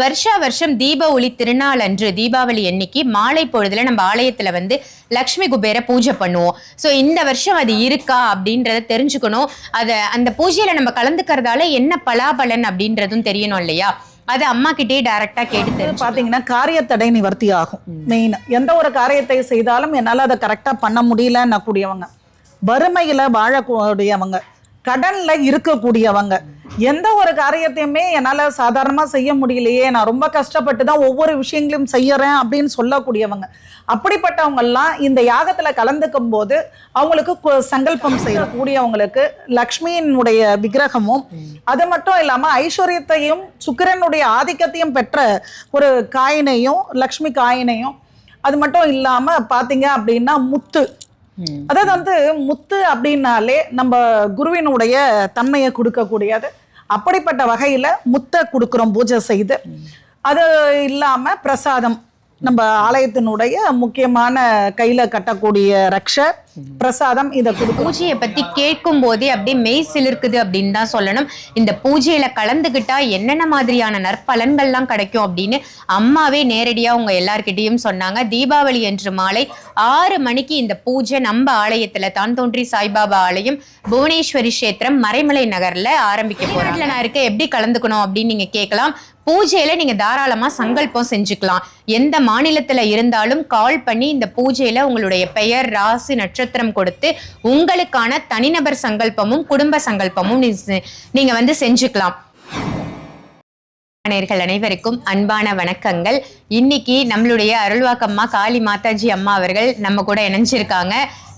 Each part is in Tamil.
வருஷா வருஷம் தீப ஒளி திருநாள் அன்று தீபாவளி அன்னைக்கு மாலை பொழுதுல நம்ம ஆலயத்துல வந்து லக்ஷ்மி குபேர பூஜை பண்ணுவோம். ஸோ இந்த வருஷம் அது இருக்கா அப்படின்றத தெரிஞ்சுக்கணும். அதை அந்த பூஜையில நம்ம கலந்துக்கிறதால என்ன பலாபலன் அப்படின்றதும் தெரியணும் இல்லையா? அது அம்மா கிட்டே டைரக்டா கேட்டு பாத்தீங்கன்னா காரியத்தடை நிவர்த்தி ஆகும். மெயின் எந்த ஒரு காரியத்தை செய்தாலும் என்னால அதை கரெக்டா பண்ண முடியலன்னு கூடியவங்க. வறுமையில வாழக்கூடியவங்க கடன்ல இருக்கக்கூடியவங்க. எந்த ஒரு காரியத்தையுமே என்னால சாதாரணமா செய்ய முடியலையே. நான் ரொம்ப கஷ்டப்பட்டு தான் ஒவ்வொரு விஷயங்களையும் செய்யறேன் அப்படின்னு சொல்லக்கூடியவங்க. அப்படிப்பட்டவங்க எல்லாம் இந்த யாகத்துல கலந்துக்கும் போது அவங்களுக்கு சங்கல்பம் செய்யக்கூடியவங்களுக்கு லக்ஷ்மியினுடைய விக்கிரகமும் அது மட்டும் இல்லாம ஐஸ்வர்யத்தையும் சுக்கிரனுடைய ஆதிக்கத்தையும் பெற்ற ஒரு காயினையும் லக்ஷ்மி காயினையும் அது மட்டும் இல்லாம பாத்தீங்க அப்படின்னா முத்து. அதாவது வந்து முத்து அப்படின்னாலே நம்ம குருவினுடைய தன்மையை கொடுக்கக்கூடியது. அப்படிப்பட்ட வகையில் முத்தை கொடுக்குறோம் பூஜை செய்து அது இல்லாமல் பிரசாதம் நம்ம ஆலயத்தினுடைய முக்கியமான கையில் கட்டக்கூடிய ரக்ஷ பிரசாதம் இதை கொடுக்கும் பூஜையை பத்தி கேட்கும் போதே அப்படியே மெய் சிலிர்க்குது அப்படின்னு தான் சொல்லணும். இந்த பூஜையில கலந்துகிட்டா என்னென்ன மாதிரியான நற்பலன்கள்லாம் கிடைக்கும் அப்படின்னு அம்மாவே நேரடியா உங்க எல்லார்கிட்டயும் சொன்னாங்க. தீபாவளி அன்று மாலை ஆறு மணிக்கு இந்த பூஜை நம்ம ஆலயத்துல தான் தோன்றி சாய்பாபா ஆலயம் புவனேஸ்வரி கஷேத்திரம் மறைமலை நகர்ல ஆரம்பிக்க போறாங்க. நான் இருக்க எப்படி கலந்துக்கணும் அப்படின்னு நீங்க கேட்கலாம். பூஜையில நீங்க தாராளமா சங்கல்பம் செஞ்சுக்கலாம். எந்த மாநிலத்துல இருந்தாலும் கால் பண்ணி இந்த பூஜையில உங்களுடைய பெயர் ராசி நட்சத்திரம் கொடுத்து உங்களுக்கான தனிநபர் சங்கல்பமும் குடும்ப சங்கல்பமும் நீங்க வந்து செஞ்சுக்கலாம். நேயர்கள் அனைவருக்கும் அன்பான வணக்கங்கள். இன்னைக்கு நம்மளுடைய அருள்வாக்கம்மா காளி மாதாஜி அம்மா அவர்கள் நம்ம கூட இணைஞ்சிருக்காங்க.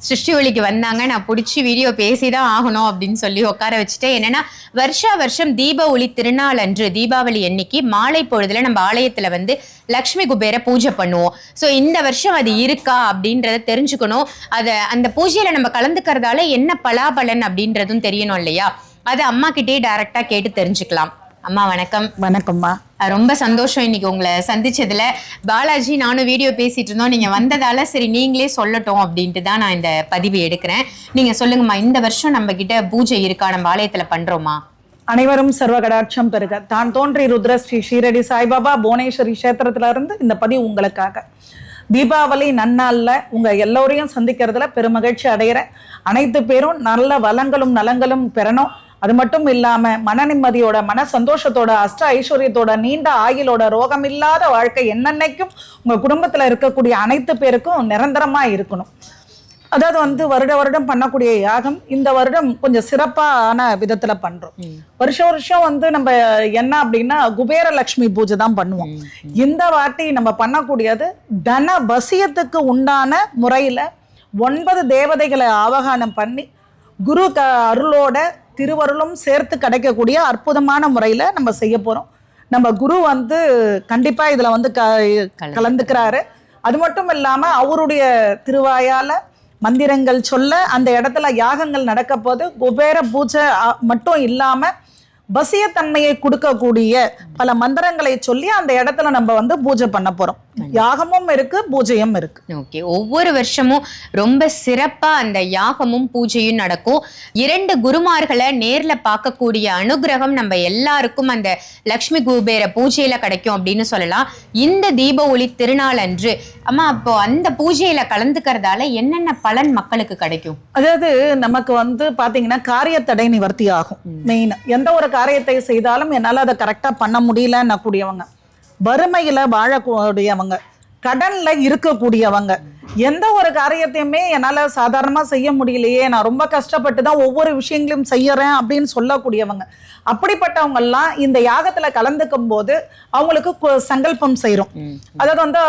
சிருஷ்டி ஒளிக்கு வந்தாங்க. நான் பிடிச்சி வீடியோ பேசி தான் ஆகணும் அப்படின்னு சொல்லி உட்கார வச்சுட்டேன். என்னன்னா வருஷா வருஷம் தீப ஒளி திருநாள் அன்று தீபாவளி அன்னைக்கு மாலை பொழுதுல நம்ம ஆலயத்துல வந்து லக்ஷ்மி குபேர பூஜை பண்ணுவோம். ஸோ இந்த வருஷம் அது இருக்கா அப்படின்றத தெரிஞ்சுக்கணும். அதை அந்த பூஜையில நம்ம கலந்துக்கிறதால என்ன பலாபலன் அப்படின்றதும் தெரியணும் இல்லையா? அது அம்மா கிட்டே டைரக்டா கேட்டு தெரிஞ்சுக்கலாம். அம்மா வணக்கம். வணக்கம்மா. ரொம்ப சந்தோஷம் இன்னைக்கு உங்களை சந்திச்சதுல. பாலாஜி நானும் வீடியோ பேசிட்டு இருந்தோம். நீங்க வந்ததால சரி நீங்களே சொல்லட்டும் அப்படின்ட்டு தான் நான் இந்த பதிவு எடுக்கிறேன். நீங்க சொல்லுங்கம்மா இந்த வருஷம் நம்ம கிட்ட பூஜை இருக்கா? நம்ம ஆலயத்துல பண்றோமா? அனைவரும் சர்வ கடாட்சம் பெருக தான் தோன்றி ருத்ர ஸ்ரீ ஷீரடி சாய்பாபா புவனேஸ்வரி கஷேத்திரத்துல இருந்து இந்த பதிவு உங்களுக்காக. தீபாவளி நன்னாள்ல உங்க எல்லோரையும் சந்திக்கிறதுல பெருமகிழ்ச்சி அடைகிறேன் அனைத்து பேரும் நல்ல வளங்களும் நலங்களும் பெறணும். அது மட்டும் இல்லாம மன நிம்மதியோட மன சந்தோஷத்தோட அஷ்ட ஐஸ்வர்யத்தோட நீண்ட ஆயுளோட ரோகம் இல்லாத வாழ்க்கை என்னென்னைக்கும் உங்க குடும்பத்துல இருக்கக்கூடிய அனைத்து பேருக்கும் நிரந்தரமா இருக்கணும். அதாவது வந்து வருட வருடம் பண்ணக்கூடிய யாகம் இந்த வருடம் கொஞ்சம் சிறப்பான விதத்துல பண்றோம். வருஷம் வருஷம் வந்து நம்ம என்ன அப்படின்னா குபேர லட்சுமி பூஜை தான் பண்ணுவோம். இந்த வாட்டி நம்ம பண்ணக்கூடியது தன வசியத்துக்கு உண்டான முறையில ஒன்பது தேவதைகளை ஆவகானம் பண்ணி குரு க அருளோட திருவருளும் சேர்த்து கிடைக்கக்கூடிய அற்புதமான முறையில நம்ம செய்ய போறோம். நம்ம குரு வந்து கண்டிப்பா இதுல வந்து க கலந்துக்கிறாரு. அது மட்டும் இல்லாம அவருடைய திருவாயால மந்திரங்கள் சொல்ல அந்த இடத்துல யாகங்கள் நடக்க போது குபேர பூஜை மட்டும் இல்லாம வசியத்தன்மையை கொடுக்கக்கூடிய பல மந்திரங்களை சொல்லி அந்த இடத்துல நம்ம வந்து பூஜை பண்ண போறோம். யாகமும் இருக்கு பூஜையும் இருக்கு. ஓகே ஒவ்வொரு வருஷமும் ரொம்ப சிறப்பா அந்த யாகமும் பூஜையும் நடக்கும். இரண்டு குருமார்களை நேர்ல பார்க்கக்கூடிய அனுகிரகம் நம்ம எல்லாருக்கும் அந்த லக்ஷ்மி குபேர பூஜையில கிடைக்கும் அப்படின்னு சொல்லலாம். இந்த தீப ஒளி திருநாள் அன்று அம்மா அப்போ அந்த பூஜையில கலந்துக்கிறதால என்னென்ன பலன் மக்களுக்கு கிடைக்கும்? அதாவது நமக்கு வந்து பாத்தீங்கன்னா காரியத்தடை நிவர்த்தி ஆகும். மெயின் எந்த ஒரு காரியத்தை செய்தாலும் என்னால அதை கரெக்டா பண்ண முடியலன்னு கூடியவங்க வறுமையில வாழக்கூடியவங்க கடன்ல இருக்கக்கூடியவங்க. எந்த ஒரு காரியத்தையுமே என்னால சாதாரணமா செய்ய முடியலையே நான் ரொம்ப கஷ்டப்பட்டு தான் ஒவ்வொரு விஷயங்களையும் செய்யறேன் அப்படின்னு சொல்லக்கூடியவங்க. அப்படிப்பட்டவங்க எல்லாம் இந்த யாகத்துல கலந்துக்கும் போது அவங்களுக்கு சங்கல்பம் செய்றோம் அதாவது வந்து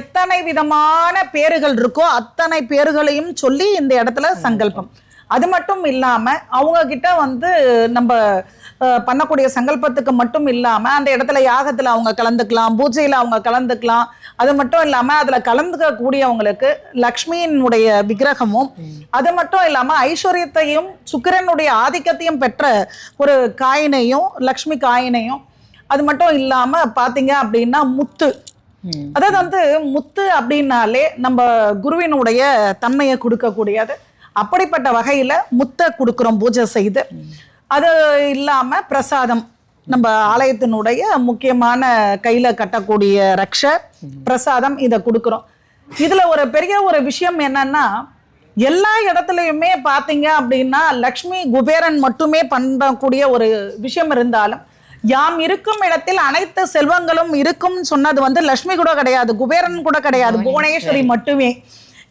எத்தனை விதமான பேர்கள் இருக்கோ அத்தனை பேர்களையும் சொல்லி இந்த இடத்துல சங்கல்பம். அது மட்டும் இல்லாம அவங்க கிட்ட வந்து நம்ம பண்ணக்கூடிய சங்கல்பத்துக்கு மட்டும் இல்லாம அந்த இடத்துல யாகத்துல அவங்க கலந்துக்கலாம் பூஜையில அவங்க கலந்துக்கலாம். அது மட்டும் இல்லாம அதுல கலந்துக்க கூடியவங்களுக்கு லக்ஷ்மியினுடைய விக்கிரகமும் அது மட்டும் இல்லாம ஐஸ்வர்யத்தையும் சுக்கிரனுடைய ஆதிக்கத்தையும் பெற்ற ஒரு காயினையும் லக்ஷ்மி காயினையும் அது மட்டும் இல்லாம பாத்தீங்க அப்படின்னா முத்து. அதாவது வந்து முத்து அப்படின்னாலே நம்ம குருவினுடைய தன்மையை கொடுக்கக்கூடியது. அப்படிப்பட்ட வகையில முத்தை கொடுக்குறோம் பூஜை செய்து. அது இல்லாம பிரசாதம். நம்ம ஆலயத்தினுடைய முக்கியமான கையில கட்டக்கூடிய ரக்ஷ பிரசாதம் இதை கொடுக்குறோம். இதுல ஒரு பெரிய ஒரு விஷயம் என்னன்னா எல்லா இடத்துலையுமே பார்த்தீங்க அப்படின்னா லக்ஷ்மி குபேரன் மட்டுமே பண்ணக்கூடிய ஒரு விஷயம் இருந்தாலும் யாம் இருக்கும் இடத்தில் அனைத்து செல்வங்களும் இருக்கும்னு சொன்னது வந்து லக்ஷ்மி கூட கிடையாது குபேரன் கூட கிடையாது புவனேஸ்வரி மட்டுமே.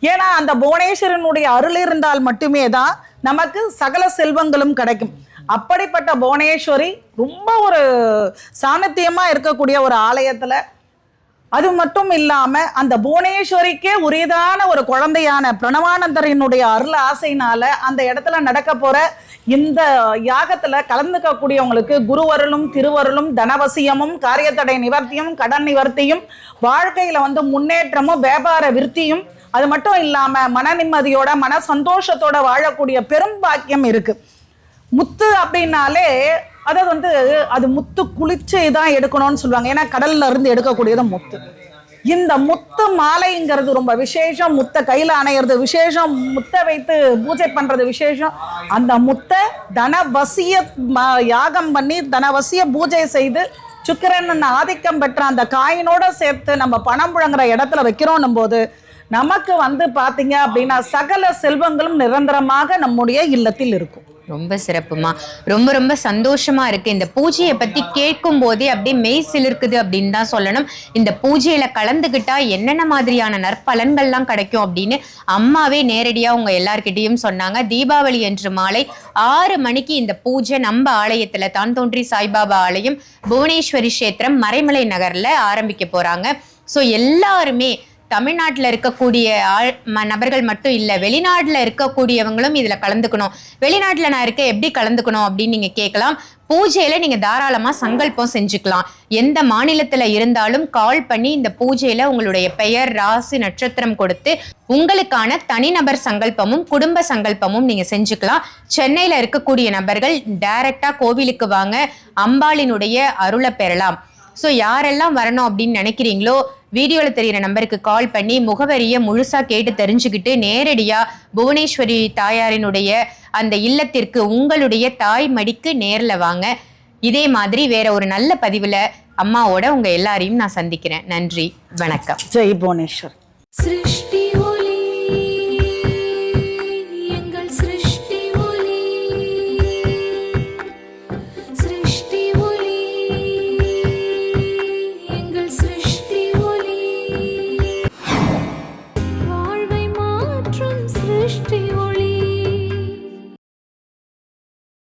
ஏன்னா அந்த புவனேஸ்வரனுடைய அருள் இருந்தால் மட்டுமே தான் நமக்கு சகல செல்வங்களும் கிடைக்கும். அப்படிப்பட்ட புவனேஸ்வரி ரொம்ப ஒரு சாநித்தியமா இருக்கக்கூடிய ஒரு ஆலயத்தில் அது மட்டும் இல்லாமல் அந்த புவனேஸ்வரிக்கே உரியதான ஒரு குழந்தையான பிரணவானந்தரினுடைய அருள் ஆசையினால அந்த இடத்துல நடக்க போற இந்த யாகத்தில் கலந்துக்கக்கூடியவங்களுக்கு குருவருளும் திருவருளும் தனவசியமும் காரியத்தடை நிவர்த்தியும் கடன் நிவர்த்தியும் வாழ்க்கையில் வந்து முன்னேற்றமும் வியாபார விருத்தியும் அது மட்டும் இல்லாம மன நிம்மதியோட மன சந்தோஷத்தோட வாழக்கூடிய பெரும் பாக்கியம் இருக்கு. முத்து அப்படின்னாலே அதை வந்து அது முத்து குளிச்சு தான் எடுக்கணும்னு சொல்லுவாங்க. ஏன்னா கடல்ல இருந்து எடுக்கக்கூடியது முத்து. இந்த முத்து மாலைங்கிறது ரொம்ப விசேஷம். முத்தை கையில் அணையிறது விசேஷம். முத்தை வைத்து பூஜை பண்றது விசேஷம். அந்த முத்தை தனவசிய ம- யாகம் பண்ணி தனவசிய பூஜை செய்து சுக்கிரன் ஆதிக்கம் பெற்ற அந்த காயினோட சேர்த்து நம்ம பணம் புழங்குற இடத்துல வைக்கிறோம் போது நமக்கு வந்து பார்த்தீங்க அப்படின்னா சகல செல்வங்களும் நிரந்தரமாக நம்முடைய இல்லத்தில் இருக்கும். ரொம்ப சிறப்புமா. ரொம்ப ரொம்ப சந்தோஷமா இருக்கு. இந்த பூஜையை பத்தி கேட்கும் போதே அப்படியே மெய் சிலிருக்குது அப்படின்னு தான் சொல்லணும். இந்த பூஜையில கலந்துகிட்டா என்னென்ன மாதிரியான நற்பலன்கள்லாம் கிடைக்கும் அப்படின்னு அம்மாவே நேரடியா உங்க எல்லார்கிட்டையும் சொன்னாங்க. தீபாவளி அன்று மாலை ஆறு மணிக்கு இந்த பூஜை நம்ம ஆலயத்துல தான் தோன்றி சாய்பாபா ஆலயம் புவனேஸ்வரி கஷேத்திரம் மறைமலை நகர்ல ஆரம்பிக்க போறாங்க. ஸோ எல்லாருமே தமிழ்நாட்டில் இருக்கக்கூடிய ஆள் நபர்கள் மட்டும் இல்லை வெளிநாட்டில் இருக்கக்கூடியவங்களும் இதில் கலந்துக்கணும். வெளிநாட்டில் நான் இருக்க எப்படி கலந்துக்கணும் அப்படின்னு நீங்கள் கேட்கலாம். பூஜையில் நீங்கள் தாராளமாக சங்கல்பம் செஞ்சுக்கலாம். எந்த மாநிலத்தில் இருந்தாலும் கால் பண்ணி இந்த பூஜையில் உங்களுடைய பெயர் ராசி நட்சத்திரம் கொடுத்து உங்களுக்கான தனிநபர் சங்கல்பமும் குடும்ப சங்கல்பமும் நீங்கள் செஞ்சுக்கலாம். சென்னையில் இருக்கக்கூடிய நபர்கள் டைரெக்டாக கோவிலுக்கு வாங்க அம்பாளினுடைய அருளை பெறலாம். ஸோ யாரெல்லாம் வரணும் அப்படின்னு நினைக்கிறீங்களோ வீடியோவில் தெரிகிற நம்பருக்கு கால் பண்ணி முகவரியை முழுசாக கேட்டு தெரிஞ்சுக்கிட்டு நேரடியாக புவனேஸ்வரி தாயாரினுடைய அந்த இல்லத்திற்கு உங்களுடைய தாய் மடிக்கு நேரில் வாங்க. இதே மாதிரி வேற ஒரு நல்ல பதிவில் அம்மாவோட உங்கள் எல்லாரையும் நான் சந்திக்கிறேன். நன்றி. வணக்கம். ஜெய் புவனேஸ்வர். சிருஷ்டி